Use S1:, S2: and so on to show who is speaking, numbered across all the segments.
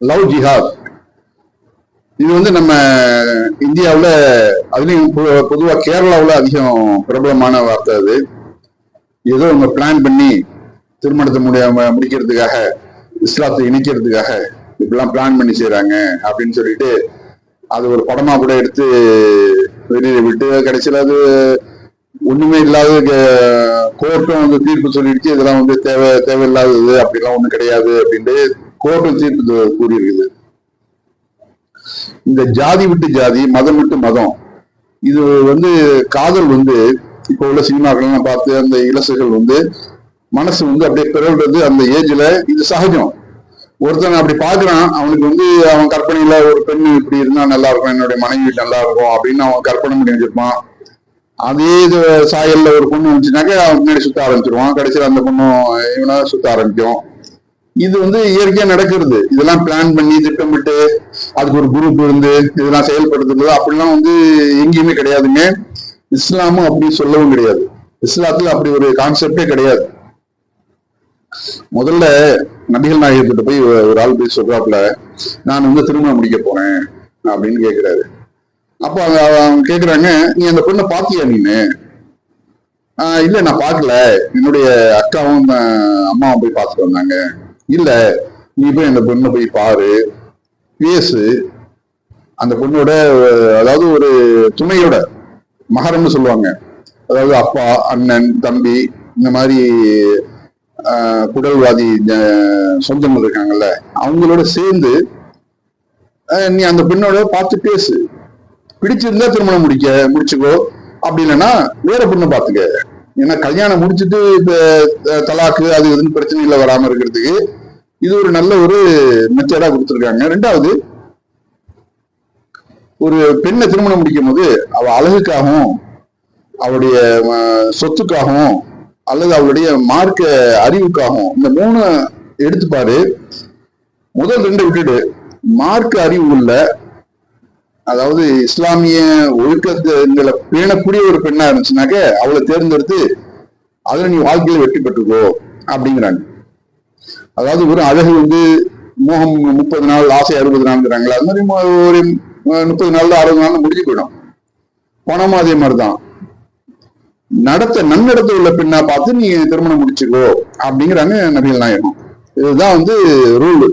S1: Love ஜிஹாத். இது வந்து நம்ம இந்தியாவில் அதுலேயும் பொதுவாக கேரளாவில் அதிகம் பிரபலமான வார்த்தை அது. ஏதோ அவங்க பிளான் பண்ணி திருமணத்தை முடியாம முடிக்கிறதுக்காக இஸ்லாத்தை இணைக்கிறதுக்காக இப்படிலாம் பிளான் பண்ணி செய்கிறாங்க அப்படின்னு சொல்லிட்டு அது ஒரு படமா கூட எடுத்து வெளியில விட்டு கடைசியில் அது ஒண்ணுமே இல்லாத கோர்ட்டும் வந்து தீர்ப்பு சொல்லிடுச்சு. இதெல்லாம் வந்து தேவை தேவையில்லாதது அப்படிலாம் ஒண்ணும் கிடையாது அப்படின்ட்டு கோர்ட்டு தீர்ப்பு கூறியிருக்குது. இந்த ஜாதி விட்டு ஜாதி மதம் விட்டு மதம் இது வந்து காதல் வந்து இப்போ உள்ள சினிமாக்கள்லாம் பார்த்து அந்த இலசுகள் வந்து மனசு வந்து அப்படியே பிறல்றது அந்த ஏஜ்ல இது சகஜம். ஒருத்தன் அப்படி பாக்குறான் அவனுக்கு வந்து அவன் கற்பனையில ஒரு பெண் இப்படி இருந்தா நல்லா இருக்கும் என்னுடைய மனைவி நல்லா இருக்கும் அப்படின்னு அவன் கற்பனை பண்ணி வச்சிருப்பான். அதே இது சாயல்ல ஒரு பொண்ணு வந்துச்சுனாக்க அவன் முன்னாடி சுத்த ஆரம்பிச்சிருவான். கடைசியில் அந்த பொண்ணும் இவனா சுத்த ஆரம்பிக்கும். இது வந்து இயற்கையா நடக்கிறது. இதெல்லாம் பிளான் பண்ணி திட்டமிட்டு அதுக்கு ஒரு குரூப் இருந்து இதெல்லாம் செயல்படுத்துறது. அப்படிலாம் வந்து எங்கேயுமே கிடையாதுங்க. இஸ்லாமும் அப்படி சொல்லவும் கிடையாது. இஸ்லாத்துல அப்படி ஒரு கான்செப்டே கிடையாது. முதல்ல நபிகள் நாயகத்திட்ட போய் ஒரு ஆள் போய் சொல்றாப்புல நான் வந்து திருமணம் முடிக்க போறேன். அப்படின்னு கேக்குறாரு. அப்போ அவங்க கேக்குறாங்க நீ அந்த பொண்ணை பாத்தியா நீனு? ஆஹ் இல்ல நான் பார்க்கல என்னுடைய அக்காவும் அம்மாவும் போய் பார்த்துட்டு வந்தாங்க. இல்ல நீ போய் அந்த பொண்ணை போய் பாரு பேசு. அந்த பொண்ணோட அதாவது ஒரு துணையோட மகரம்னு சொல்லுவாங்க. அதாவது அப்பா அண்ணன் தம்பி இந்த மாதிரி குடல்வாதி சொந்தங்கள் இருக்காங்கல்ல அவங்களோட சேர்ந்து நீ அந்த பெண்ணோட பார்த்து பேசு. பிடிச்சிருந்தா திருமணம் முடிக்க முடிச்சுக்கோ. அப்படி இல்லைன்னா வேற பொண்ணை பார்த்துக்க. ஏன்னா கல்யாணம் முடிச்சுட்டு இப்ப தலாக்கு அது இதுன்னு இல்லை வராம இருக்கிறதுக்கு இது ஒரு நல்ல ஒரு மெத்தடா கொடுத்துருக்காங்க. ரெண்டாவது ஒரு பெண்ணை திருமணம் முடிக்கும் போது அவ அழகுக்காகவும் அவளுடைய சொத்துக்காகவும் அல்லது அவளுடைய மார்க்க அறிவுக்காகவும் இந்த மூணு எடுத்துப்பாரு. முதல் ரெண்டை விட்டுட்டு மார்க்க அறிவு உள்ள அதாவது இஸ்லாமிய ஒழுக்கங்களை பேணக்கூடிய ஒரு பெண்ணா இருந்துச்சுனாக்க அவளை தேர்ந்தெடுத்து அதுல நீ வாழ்க்கையில வெற்றி பெற்றுக்கோ அப்படிங்கிறாங்க. அதாவது ஒரு அழகு வந்து மோகம் முப்பது நாள் ஆசை அறுபது நாள்ங்கிறாங்களா அது மாதிரி ஒரு முப்பது நாள்ல அறுபது நாள் முடிஞ்சு போயிடும். பணமும் அதே மாதிரிதான். நடத்த நன்னடத்த உள்ள பெண்ணா பார்த்து நீ திருமணம் முடிச்சுக்கோ அப்படிங்கிறாங்க நபிகள் நாயகம். இதுதான் வந்து ரூல்.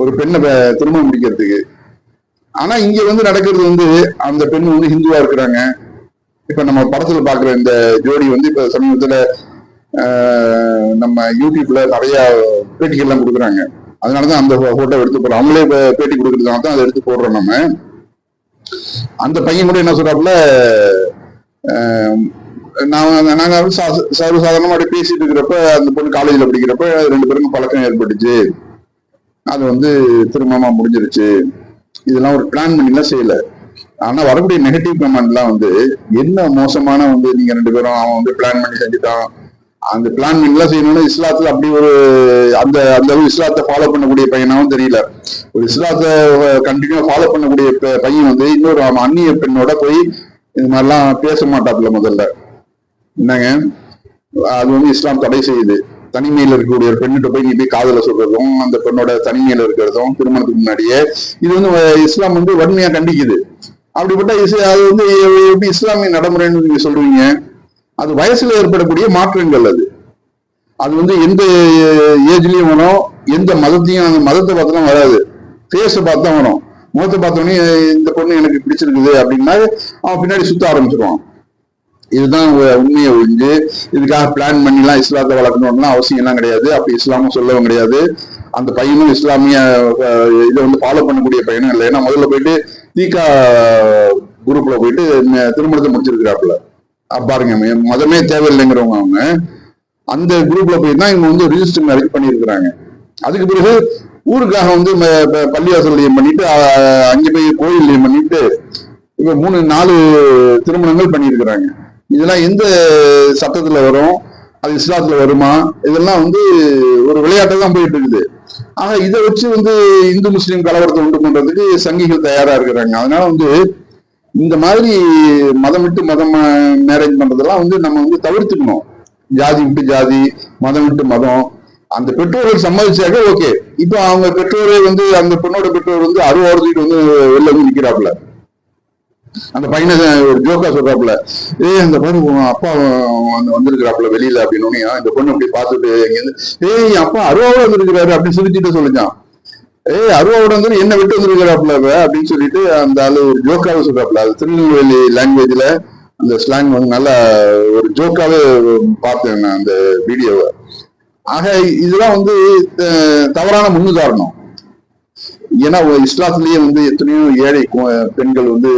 S1: ஒரு பெண்ணை திருமணம் முடிக்கிறதுக்கு. ஆனா இங்க வந்து நடக்கிறது வந்து அந்த பெண் வந்து ஹிந்துவா இருக்கிறாங்க. இப்ப நம்ம படத்துல பாக்குற இந்த ஜோடி வந்து இப்ப சமீபத்துல ஆஹ், நம்ம யூடியூப்ல நிறைய பேட்டிகள்லாம் கொடுக்குறாங்க. அதனாலதான் அந்த போட்டோ எடுத்து போறோம் அவங்களே பேட்டி கொடுக்கறதுனால தான் அதை எடுத்து போடுறோம் நம்ம. அந்த பையன் கூட என்ன சொல்றாப்புல நான் நாங்க வந்து சர்வசாதாரணமா அப்படியே பேசிட்டு இருக்கிறப்ப அந்த பொண்ணு காலேஜ்ல படிக்கிறப்ப ரெண்டு பேருக்கும் பழக்கம் ஏற்பட்டுச்சு. அது வந்து திருமணமா முடிஞ்சிருச்சு. இதெல்லாம் ஒரு பிளான் பண்ணிலாம் செய்யல. ஆனா வரக்கூடிய நெகட்டிவ் கமெண்ட்லாம் வந்து என்ன மோசமான வந்து நீங்க ரெண்டு பேரும் அவன் வந்து பிளான் பண்ணி செஞ்சுட்டான். அந்த பிளான் பண்ணிலாம் செய்யணும்னா இஸ்லாத்துல அப்படி ஒரு அந்த அந்த அளவு இஸ்லாத்தை ஃபாலோ பண்ணக்கூடிய பையனாவும் தெரியல. ஒரு இஸ்லாத்தை கண்டினியூ ஃபாலோ பண்ணக்கூடிய ப- பையன் வந்து இன்னொரு அந்நிய பெண்ணோட போய் இது மாதிரிலாம் பேச மாட்டாப்புல முதல்ல. என்னங்க? அது வந்து இஸ்லாம் தடை செய்யுது. தனிமையில இருக்கக்கூடிய ஒரு பெண்ணிட்ட போய் நீ போய் காதல சொல்றதும் அந்த பெண்ணோட தனிமையில இருக்கிறதும் திருமணத்துக்கு முன்னாடியே இது வந்து வ- இஸ்லாம் வந்து வன்மையா கண்டிக்குது. அப்படிப்பட்ட இசை அது வந்து எப்படி இஸ்லாமிய நடைமுறைன்னு நீங்க சொல்றீங்க? அது வயசுல ஏற்படக்கூடிய மாற்றங்கள் அது. அது வந்து எந்த ஏஜ்லயும் வரும் எந்த மதத்தையும் அந்த மதத்தை பார்த்துலாம் வராது. ஃபேஸை பார்த்து தான் வரும் முகத்தை பார்த்தோன்னே இந்த பொண்ணு எனக்கு பிடிச்சிருக்குது அப்படின்னா அவன் பின்னாடி சுத்த ஆரம்பிச்சிருவான். இதுதான் உண்மையை ஒழிஞ்சு இதுக்காக பிளான் பண்ணிலாம் இஸ்லாத்தை வளர்க்கணும்லாம் அவசியம் எல்லாம் கிடையாது. அப்படி இஸ்லாமும் சொல்லவும் கிடையாது. அந்த பையனும் இஸ்லாமிய இதை வந்து ஃபாலோ பண்ணக்கூடிய பையனும் இல்லை. ஏன்னா முதல்ல போயிட்டு தீகா குரூப்ல போயிட்டு திருமணத்தை முடிச்சிருக்கிறாப்புல. பாருங்க மதமே தேவையில்லைங்கிறவங்க அவங்க அந்த குரூப்ல போய் தான் இவங்க வந்து ரிஜிஸ்டர் மேரேஜ் பண்ணியிருக்கிறாங்க. அதுக்கு பிறகு ஊருக்காக வந்து பள்ளிவாசலையும் பண்ணிட்டு அஞ்சு போய் கோயில்லையும் பண்ணிட்டு இப்ப மூணு நாலு திருமணங்கள் பண்ணியிருக்கிறாங்க. இதெல்லாம் எந்த சட்டத்துல வரும்? அது இஸ்லாத்துல வருமா? இதெல்லாம் வந்து ஒரு விளையாட்டு தான் போயிட்டு இருக்குது ஆக இதை வச்சு வந்து இந்து முஸ்லீம் கலவரத்தை உண்டு பண்றதுக்கு சங்கிகள் தயாரா இருக்கிறாங்க. அதனால வந்து இந்த மாதிரி மதம் விட்டு மதம் மேரேஜ் பண்றதெல்லாம் வந்து நம்ம வந்து தவிர்த்துக்கணும். ஜாதி விட்டு ஜாதி மதம் விட்டு மதம். அந்த பெற்றோர்கள் சம்மதிச்சாக்க ஓகே இப்போ அவங்க பெற்றோரே வந்து அந்த பெண்ணோட பெற்றோர் வந்து அறுபது வந்து வெளில வந்து நிக்கிறாப்புல. அந்த பையனை ஒரு ஜோக்கா சொல்றாப்புல. ஏய் அந்த பையன் அப்பா வந்து வந்திருக்கிறாப்புல வெளியில அப்படின்னு இந்த பொண்ணு அப்படி பார்த்துட்டு இருந்து ஏய் என் அப்பா அருவாவோட வந்திருக்கிறாரு அப்படின்னு சிரிச்சுட்டு சொல்லிச்சான். ஏய் அருவாவோட வந்து என்ன விட்டு வந்திருக்கிறாப்புல அப்படின்னு சொல்லிட்டு அந்த ஆளு ஒரு ஜோக்காவே சொல்றாப்ல அது திருநெல்வேலி லாங்குவேஜ்ல அந்த ஸ்லாங் வந்து நல்லா ஒரு ஜோக்காவே பார்த்தேன் நான் அந்த வீடியோவை ஆக இதெல்லாம் வந்து தவறான முன்னுதாரணம். ஏன்னா இஸ்லாத்துலயே வந்து எத்தனையோ ஏழை கு- பெண்கள் வந்து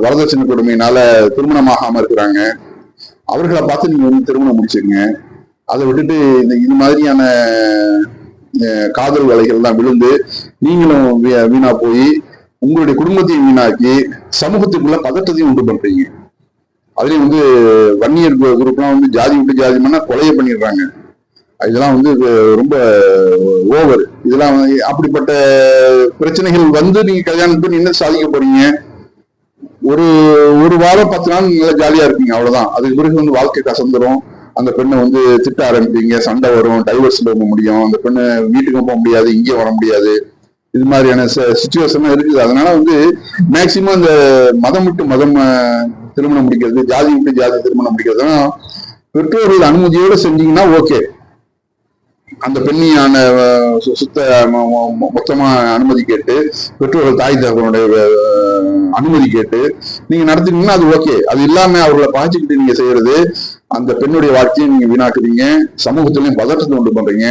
S1: வரதட்சணை கொடுமையினால திருமணமாகாம இருக்கிறாங்க. அவர்களை பார்த்து நீங்க வந்து திருமணம் முடிச்சுங்க அதை விட்டுட்டு இந்த இது மாதிரியான காதல் காதல் வலைகள்லாம் விழுந்து நீங்களும் வீ- வீணா போய் உங்களுடைய குடும்பத்தையும் வீணாக்கி சமூகத்துக்குள்ள பதட்டத்தையும் உண்டு பண்றீங்க. அதுலயும் வந்து வன்னியர் குரூப்லாம் வந்து ஜாதி விட்டு ஜாதி பண்ணா கொலையை பண்ணிடுறாங்க. இதெல்லாம் வந்து ரொம்ப ஓவர். இதெல்லாம் அப்படிப்பட்ட பிரச்சனைகள் வந்து நீங்க கல்யாணம் பண்ணி என்ன சாதிக்க போறீங்க. ஒரு ஒரு வாரம் பத்து நாள் நல்லா ஜாலியா இருப்பீங்க அவ்வளவுதான். அதுக்கு பிறகு வந்து வாழ்க்கை கசந்துரும். அந்த பெண்ணை வந்து திட்ட ஆரம்பிப்பீங்க. சண்டை வரும் டைவர்ஸ்ல போக முடியும். அந்த பெண்ணை வீட்டுக்கும் போக முடியாது இங்கேயும் வர முடியாது. இது மாதிரியான சுச்சுவேஷன் இருக்குது. அதனால வந்து மேக்சிமம் இந்த மதம் விட்டு மதம் திருமணம் முடிக்கிறது ஜாதி விட்டு ஜாதி திருமணம் முடிக்கிறதுனா பெற்றோர்கள் அனுமதியோட செஞ்சீங்கன்னா ஓகே அந்த பெண்ணியான சு- சுத்த மொ- மொ- மொத்தமா அனுமதி கேட்டு பெற்றோர்கள் தாய் தகவனுடைய அனுமதி கேட்டு நீங்க நடத்துனீங்கன்னா அது ஓகே அது இல்லாம அவர்களை பாய்ச்சிக்கிட்டு நீங்க செய்யறது அந்த பெண்ணுடைய வாழ்க்கையை நீங்க வீணாக்குறீங்க சமூகத்திலையும் பதற்றத்தை உண்டு பண்றீங்க.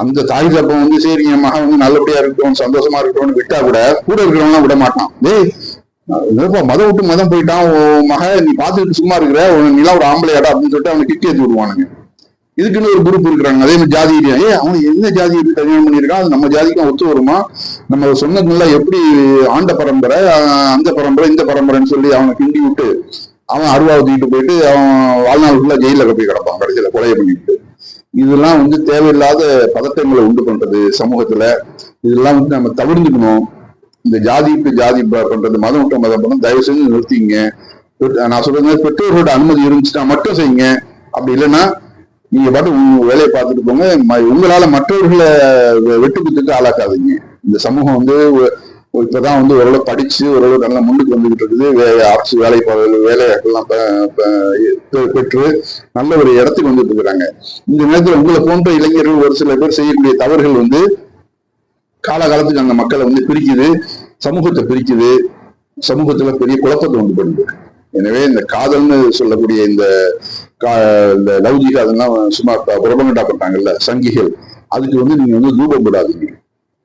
S1: அந்த தாய் தப்பம் வந்து சரி என் மகன் வந்து நல்லபடியா இருக்கட்டும் சந்தோஷமா இருக்கட்டும்னு விட்டா கூட கூட இருக்கிறவங்க விட மாட்டான். டேய் என்னப்பா மதம் விட்டு மதம் போயிட்டான் உன் மக நீ பாத்துக்கிட்டு சும்மா இருக்கிற உன் நிலா ஒரு ஆம்பளையாடா அப்படின்னு சொல்லிட்டு அவனை கிட்டி ஏற்றி விடுவானுங்க. இதுக்குன்னு ஒரு குரூப் இருக்கிறாங்க. அதே மாதிரி ஜாதி ஏ அவன் என்ன ஜாதி இருக்கு கல்யாணம் பண்ணியிருக்கான்? அது நம்ம ஜாதிக்கும் ஒத்து வருமா? நம்ம சொன்னதுல எப்படி ஆண்ட பரம்பரை அந்த பரம்பரை இந்த பரம்பரைன்னு சொல்லி அவனை கிண்டி விட்டு அவன் அருவாவை தூக்கிட்டு போயிட்டு அவன் வாழ்நாள் ஃபுல்லா ஜெயில போய் கிடப்பான் கடைசியில கொலையை பண்ணிட்டு இதெல்லாம் வந்து தேவையில்லாத பதட்டங்களை உண்டு பண்றது சமூகத்துல. இதெல்லாம் வந்து நம்ம தவிர்த்துக்கணும். இந்த ஜாதி ஜாதி பண்றது மதம் விட்ட மதம் பண்ண தயவு செஞ்சு நிறுத்திங்க. நான் சொல்றது பெற்றோர்களோட அனுமதி இருந்துச்சுன்னா மட்டும் செய்யுங்க. அப்படி இல்லைன்னா நீங்க பாட்டு உங்க வேலையை பார்த்துட்டு போங்க. ம- உங்களால மற்றவர்களை வெட்டுக்குத்துக்கு ஆளாக்காதீங்க. இந்த சமூகம் வந்து இப்பதான் வந்து ஓரளவு படிச்சு ஓரளவு நல்லா முன்னுக்கு வந்துகிட்டு இருக்குது. அரசு வேலை ப- வேலையாட்கள்லாம் பெற்று நல்ல ஒரு இடத்துக்கு வந்துட்டு இருக்கிறாங்க. இந்த நேரத்துல உங்களை போன்ற இளைஞர்கள் ஒரு சில பேர் செய்யக்கூடிய தவறுகள் வந்து காலகாலத்துக்கு அந்த மக்களை வந்து பிரிக்குது சமூகத்தை பிரிக்குது சமூகத்துல பெரிய குழப்பத்தை உண்டு பண்ணுது. எனவே இந்த காதல்னு சொல்லக்கூடிய இந்த கா- இந்த லௌகிக அதெல்லாம் சும்மா புறபங்கட்டா பண்றாங்கல்ல சங்கிகள் அதுக்கு வந்து நீங்க வந்து தூபம் விடாதீங்க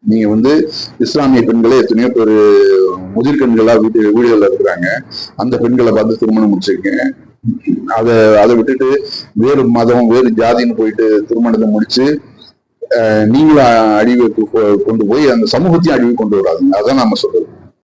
S1: நீங்க வந்து இஸ்லாமிய பெண்களே எத்தனையோ பேர் முதிர்கண்களா வீட்டு வீடுகள்ல இருக்கிறாங்க. அந்த பெண்களை பார்த்து திருமணம் முடிச்சிருக்கேன் அதை அதை விட்டுட்டு வேறு மதம் வேறு ஜாதின்னு போயிட்டு திருமணத்தை முடிச்சு நீங்களும் அழிவுக்கு கொ- கொண்டு போய் அந்த சமூகத்தையும் அழிவு கொண்டு வராதுங்க. அதான் நம்ம சொல்றது.